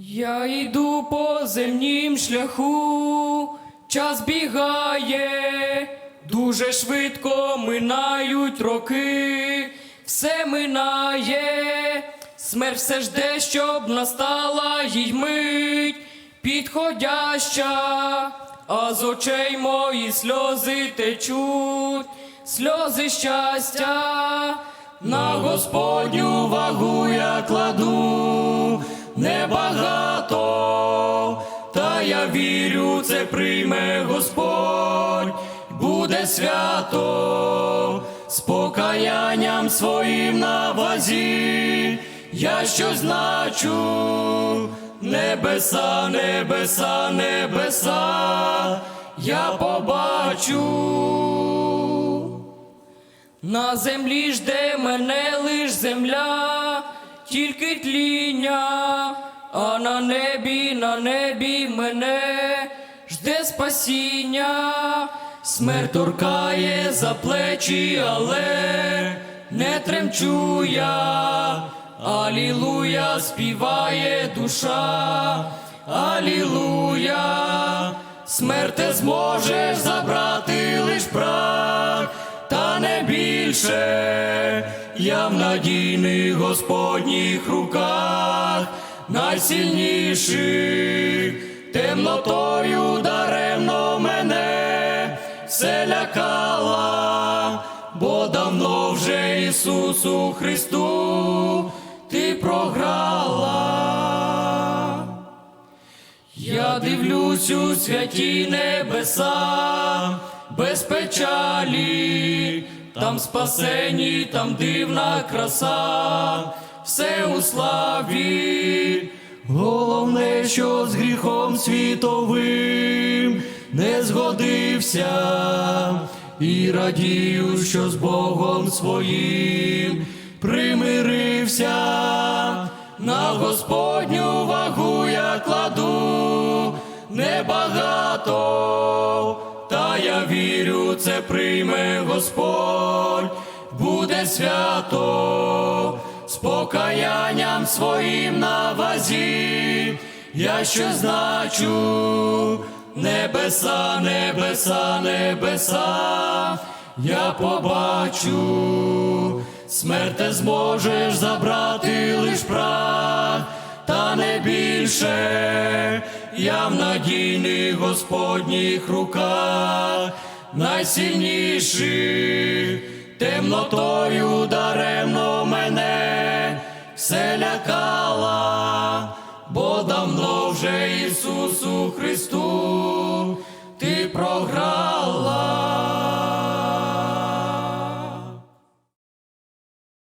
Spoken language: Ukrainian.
Я йду по земнім шляху, час бігає, дуже швидко минають роки, все минає, смерть все жде, щоб настала їй мить, підходяща, а з очей мої сльози течуть, сльози щастя, на Господню вагу я кладу небагато, та я вірю, це прийме Господь, буде свято, з покаянням своїм на вазі, я щось значу, небеса, небеса, небеса, я побачу. На землі жде мене лиш земля, тільки тління, а на небі, на небі мене жде спасіння, смерть торкає за плечі, але не тремчу я. Алілуя, співає душа, Алілуя, смерте зможеш забрати більше, я в надійних Господніх руках, найсильніших, темнотою даремно мене все лякала, бо давно вже Ісусу Христу ти програла. Я дивлюсь у святі небеса, без печалі, там спасені, там дивна краса, все у славі. Головне, що з гріхом світовим не згодився, і радію, що з Богом своїм примирився. На Господню вагу я кладу небагато, та я вірю, це прийме Господь, свято, з покаянням своїм на вазі, я що значу, небеса, небеса, небеса, я побачу. Смерте зможеш забрати лиш прах, та не більше, я в надійних Господніх руках, найсильніших, темнотою даремно мене все лякала, бо давно вже Ісусу Христу ти програв.